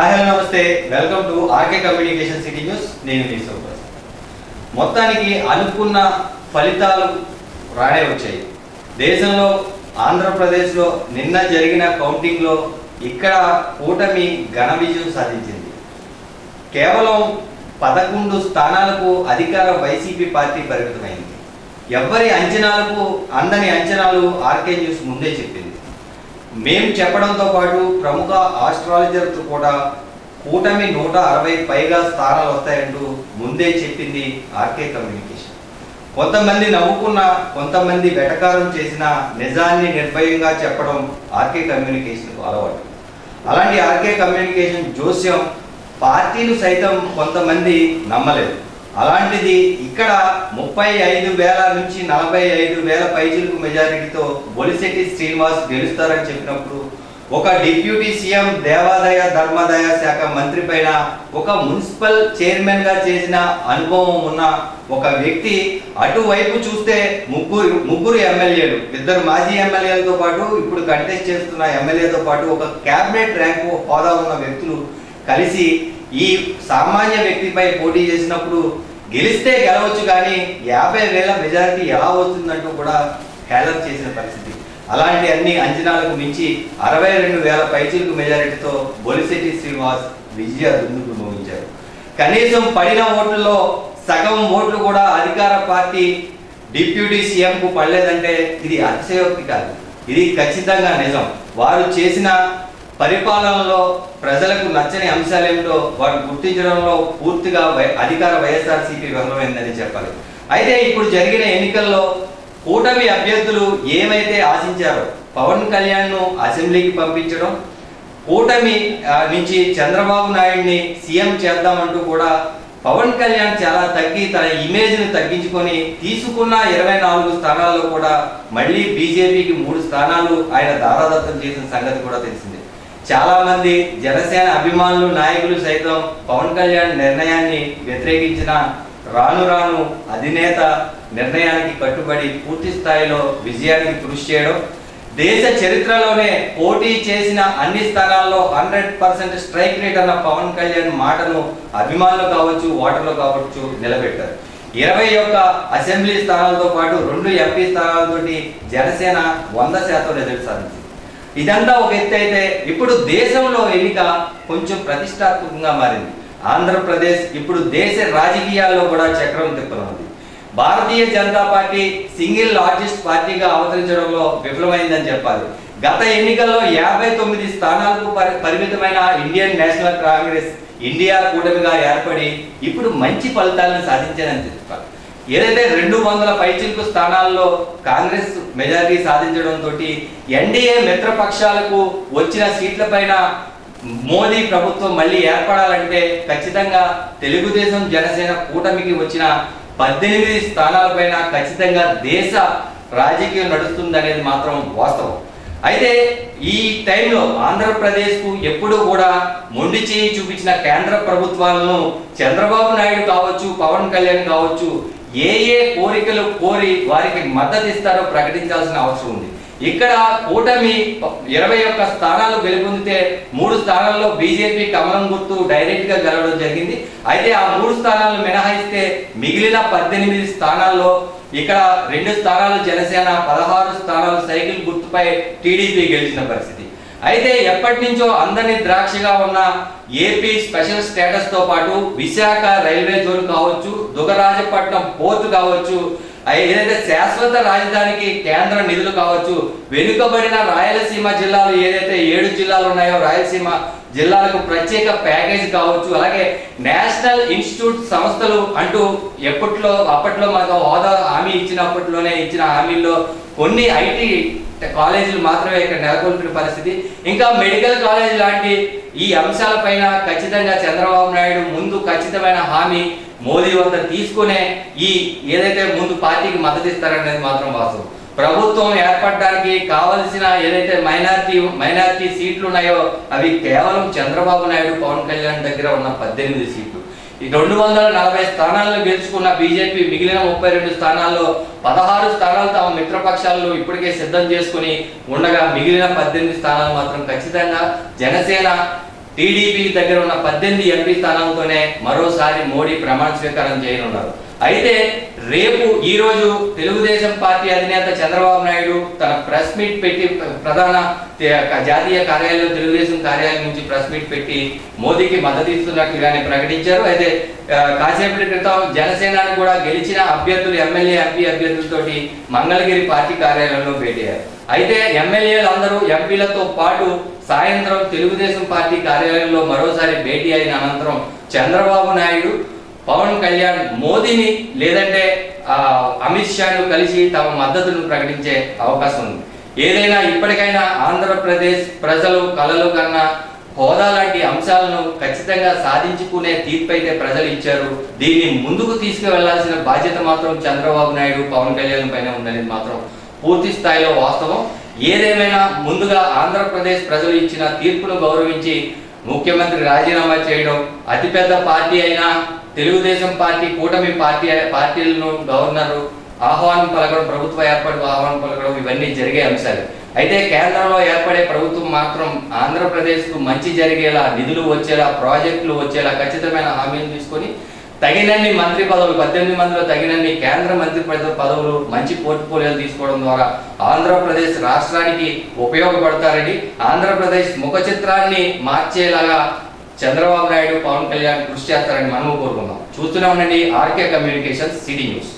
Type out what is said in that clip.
నమస్తే. Welcome to RK communication city news నేను మీ సూపర్ మొత్తానికి అనుకున్న ఫలితాలు రానే వచ్చాయి. దేశంలో ఆంధ్రప్రదేశ్లో నిన్న జరిగిన కౌంటింగ్లో ఇక్కడ కూటమి ఘన విజయం సాధించింది. కేవలం పదకొండు స్థానాలకు అధికార వైసీపీ పార్టీ పరిమితమైంది. ఎవ్వరి అంచనాలకు అందని అంచనాలు ఆర్కే న్యూస్ ముందే చెప్పింది. మేము చెప్పడంతో పాటు ప్రముఖ ఆస్ట్రాలజర్లు కూడా కూటమి నూట అరవై పైగా స్థానాలు వస్తాయంటూ ముందే చెప్పింది ఆర్కే కమ్యూనికేషన్. కొంతమంది నవ్వుకున్న కొంతమంది వెటకారం చేసిన నిజాన్ని నిర్భయంగా చెప్పడం ఆర్కే కమ్యూనికేషన్కు అలవాటు. అలాంటి ఆర్కే కమ్యూనికేషన్ జోస్యం పార్టీలు సైతం కొంతమంది నమ్మలేదు. అలాంటిది ఇక్కడ ముప్పై ఐదు వేల నుంచి నలభై ఐదు వేల పైచిలకు మెజారిటీతో బొలిశెట్టి శ్రీనివాస్ గెలుస్తారని చెప్పినప్పుడు ఒక డిప్యూటీ సీఎం దేవాదాయ ధర్మాదాయ శాఖ మంత్రి పైన ఒక మున్సిపల్ చైర్మన్గా చేసిన అనుభవం ఉన్న ఒక వ్యక్తి అటువైపు చూస్తే ముగ్గురు ముగ్గురు ఎమ్మెల్యేలు ఇద్దరు మాజీ ఎమ్మెల్యేలతో పాటు ఇప్పుడు కంటెస్ట్ చేస్తున్న ఎమ్మెల్యేతో పాటు ఒక క్యాబినెట్ ర్యాంకు హోదా ఉన్న వ్యక్తులు కలిసి ఈ సామాన్య వ్యక్తిపై పోటీ చేసినప్పుడు గెలిస్తే గెలవచ్చు కానీ యాభై వేల మెజారిటీ ఎలా వస్తుందంటూ కూడా హేళన చేసిన పరిస్థితి. అలాంటి అన్ని అంచనాలకు మించి అరవై రెండు వేల పైచిలకు మెజారిటీతో బొలిశెట్టి శ్రీనివాస్ విజయ దుందుకు మోగించారు. కనీసం పడిన ఓట్లలో సగం ఓట్లు కూడా అధికార పార్టీ డిప్యూటీ సీఎంకు పడలేదంటే ఇది అతిశయోక్తి కాదు. ఇది ఖచ్చితంగా నిజం. వారు చేసిన పరిపాలనలో ప్రజలకు నచ్చని అంశాలేమిటో వారు గుర్తించడంలో పూర్తిగా వై- అధికార వైఎస్ఆర్సీపీ విఫలమైందని చెప్పాలి. అయితే ఇప్పుడు జరిగిన ఎన్నికల్లో కూటమి అభ్యర్థులు ఏమైతే ఆశించారో పవన్ కళ్యాణ్ను అసెంబ్లీకి పంపించడం కూటమి నుంచి చంద్రబాబు నాయుడిని సీఎం చేద్దామంటూ కూడా పవన్ కళ్యాణ్ చాలా తగ్గి తన ఇమేజ్ని తగ్గించుకొని తీసుకున్న ఇరవై నాలుగు స్థానాల్లో కూడా మళ్ళీ బీజేపీకి మూడు స్థానాలు ఆయన దారాదత్తం చేసిన సంగతి కూడా తెలిసింది. చాలా మంది జనసేన అభిమానులు నాయకులు సైతం పవన్ కళ్యాణ్ నిర్ణయాన్ని వ్యతిరేకించిన రాను రాను అధినేత నిర్ణయానికి కట్టుబడి పూర్తి స్థాయిలో విజయానికి కృషి చేయడం దేశ చరిత్రలోనే పోటీ చేసిన అన్ని స్థానాల్లో హండ్రెడ్ పర్సెంట్ స్ట్రైక్ రేట్ అన్న పవన్ కళ్యాణ్ మాటను అభిమానులు కావచ్చు ఓటర్లు కావచ్చు నిలబెట్టారు. ఇరవై ఒక్క అసెంబ్లీ స్థానాలతో పాటు రెండు ఎంపీ స్థానాలతోటి జనసేన వంద శాతం రిజల్ట్ సాధించింది. ఇదంతా ఒక ఎత్తు అయితే ఇప్పుడు దేశంలో ఎన్నిక కొంచెం ప్రతిష్టాత్మకంగా మారింది. ఆంధ్రప్రదేశ్ ఇప్పుడు దేశ రాజకీయాల్లో కూడా చక్రం తిప్పనుంది. Bharatiya Janata party single largest పార్టీగా అవతరించడంలో విఫలమైందని చెప్పాలి. గత ఎన్నికల్లో యాభై తొమ్మిది స్థానాలకు పరి- పరిమితమైన ఇండియన్ నేషనల్ కాంగ్రెస్ ఇండియా కూటమిగా ఏర్పడి ఇప్పుడు మంచి ఫలితాలను సాధించారని చెప్పాలి. ఏదైతే రెండు వందల పైచిల్కు స్థానాల్లో కాంగ్రెస్ మెజారిటీ సాధించడంతో ఎన్డీఏ మిత్రపక్షాలకు వచ్చిన సీట్లపైన మోదీ ప్రభుత్వం మళ్ళీ ఏర్పడాలంటే ఖచ్చితంగా తెలుగుదేశం జనసేన కూటమికి వచ్చిన పద్దెనిమిది స్థానాలపైన ఖచ్చితంగా దేశ రాజకీయం నడుస్తుందనేది మాత్రం వాస్తవం. అయితే ఈ టైంలో ఆంధ్రప్రదేశ్కు ఎప్పుడూ కూడా మొండి చేయి చూపించిన కేంద్ర ప్రభుత్వాలను చంద్రబాబు నాయుడు కావచ్చు పవన్ కళ్యాణ్ కావచ్చు ఏ ఏ కోరికలు కోరి వారికి మద్దతు ఇస్తారో ప్రకటించాల్సిన అవసరం ఉంది. ఇక్కడ కూటమి ఇరవై ఒక్క స్థానాలు గెలుపొందితే మూడు స్థానాల్లో బీజేపీ కమలం గుర్తు డైరెక్ట్గా గెలవడం జరిగింది. అయితే ఆ మూడు స్థానాలు మినహాయిస్తే మిగిలిన పద్దెనిమిది స్థానాల్లో ఇక్కడ రెండు స్థానాలు జనసేన పదహారు స్థానాలు సైకిల్ గుర్తుపై టీడీపీ గెలిచిన పరిస్థితి. అయితే ఎప్పటి నుంచో అందరినీ ద్రాక్షగా ఉన్న ఏపీ స్పెషల్ స్టేటస్తో పాటు విశాఖ రైల్వే జోన్ కావచ్చు దుగరాజపట్నం పోర్టు కావచ్చు ఏదైతే శాశ్వత రాజధానికి కేంద్ర నిధులు కావచ్చు వెనుకబడిన రాయలసీమ జిల్లాలు ఏదైతే ఏడు జిల్లాలు ఉన్నాయో రాయలసీమ జిల్లాలకు ప్రత్యేక ప్యాకేజ్ కావచ్చు అలాగే నేషనల్ ఇన్స్టిట్యూట్ సంస్థలు అంటూ ఎప్పట్లో అప్పట్లో మనకు హోదా హామీ ఇచ్చినప్పట్లోనే ఇచ్చిన హామీల్లో కొన్ని ఐటీ కాలేజీలు మాత్రమే ఇక్కడ నెలకొల్పిన పరిస్థితి. ఇంకా మెడికల్ కాలేజ్ లాంటి ఈ అంశాలపైన ఖచ్చితంగా చంద్రబాబు నాయుడు ముందు ఖచ్చితమైన హామీ మోదీ వద్ద తీసుకునే ఈ ఏదైతే ముందు పార్టీకి మద్దతు ఇస్తారనేది మాత్రం వాస్తవం. ప్రభుత్వం ఏర్పడడానికి కావలసిన ఏదైతే మైనారిటీ మైనార్టీ సీట్లు ఉన్నాయో అవి కేవలం చంద్రబాబు నాయుడు పవన్ కళ్యాణ్ దగ్గర ఉన్న పద్దెనిమిది సీట్లు. రెండు వందల నలభై స్థానాలను గెలుచుకున్న బీజేపీ మిగిలిన ముప్పై రెండు స్థానాల్లో పదహారు స్థానాలు తమ మిత్రపక్షాలను ఇప్పటికే సిద్ధం చేసుకుని ఉండగా మిగిలిన పద్దెనిమిది స్థానాలు మాత్రం ఖచ్చితంగా జనసేన టీడీపీ దగ్గర ఉన్న పద్దెనిమిది ఎంపీ స్థానాలతోనే మరోసారి మోడీ ప్రమాణ స్వీకారం చేయనున్నారు. అయితే రేపు ఈ రోజు తెలుగుదేశం పార్టీ అధినేత చంద్రబాబు నాయుడు తన ప్రెస్ మీట్ పెట్టి ప్రధాన జాతీయ కార్యాలయం తెలుగుదేశం కార్యాలయం నుంచి ప్రెస్ మీట్ పెట్టి మోదీకి మద్దతు ఇస్తున్నట్లుగానే ప్రకటించారు. అయితే కాసేపటి క్రితం జనసేనను కూడా గెలిచిన అభ్యర్థులు ఎమ్మెల్యే ఎంపీ అభ్యర్థులతోటి మంగళగిరి పార్టీ కార్యాలయంలో భేటీ అయ్యారు అయితే ఎమ్మెల్యేలు అందరూ ఎంపీలతో పాటు సాయంత్రం తెలుగుదేశం పార్టీ కార్యాలయంలో మరోసారి భేటీ అయిన అనంతరం చంద్రబాబు నాయుడు పవన్ కళ్యాణ్ మోదీని లేదంటే అమిత్ షాను కలిసి తమ మద్దతును ప్రకటించే అవకాశం ఉంది. ఏదైనా ఇప్పటికైనా ఆంధ్రప్రదేశ్ ప్రజలు కలలు కన్నా హోదా లాంటి అంశాలను ఖచ్చితంగా సాధించుకునే తీర్పు అయితే ప్రజలు ఇచ్చారు. దీన్ని ముందుకు తీసుకువెళ్ళాల్సిన బాధ్యత మాత్రం చంద్రబాబు నాయుడు పవన్ కళ్యాణ్ పైన ఉందనేది మాత్రం పూర్తి స్థాయిలో వాస్తవం. ఏదేమైనా ముందుగా ఆంధ్రప్రదేశ్ ప్రజలు ఇచ్చిన తీర్పును గౌరవించి ముఖ్యమంత్రి రాజీనామా చేయడం అతిపెద్ద పార్టీ అయినా తెలుగుదేశం పార్టీ కూటమి పార్టీ పార్టీలను గవర్నరు ఆహ్వానం పలకడం ప్రభుత్వ ఏర్పాటు ఆహ్వానం పలకడం ఇవన్నీ జరిగే అంశాలు. అయితే కేంద్రంలో ఏర్పడే ప్రభుత్వం మాత్రం ఆంధ్రప్రదేశ్కు మంచి జరిగేలా నిధులు వచ్చేలా ప్రాజెక్టులు వచ్చేలా ఖచ్చితమైన హామీలు తీసుకొని తగినన్ని మంత్రి పదవులు పద్దెనిమిది మందిలో తగినన్ని కేంద్ర మంత్రి పదవులు మంచి పోర్ట్ఫోలియోలు తీసుకోవడం ద్వారా ఆంధ్రప్రదేశ్ రాష్ట్రానికి ఉపయోగపడతారని ఆంధ్రప్రదేశ్ ముఖ చిత్రాన్ని మార్చేలాగా చంద్రబాబు నాయుడు పవన్ కళ్యాణ్ కృషి చేస్తారని మనము కోరుకుందాం. చూస్తూనే ఉండండి ఆర్కే కమ్యూనికేషన్ సిటీ న్యూస్.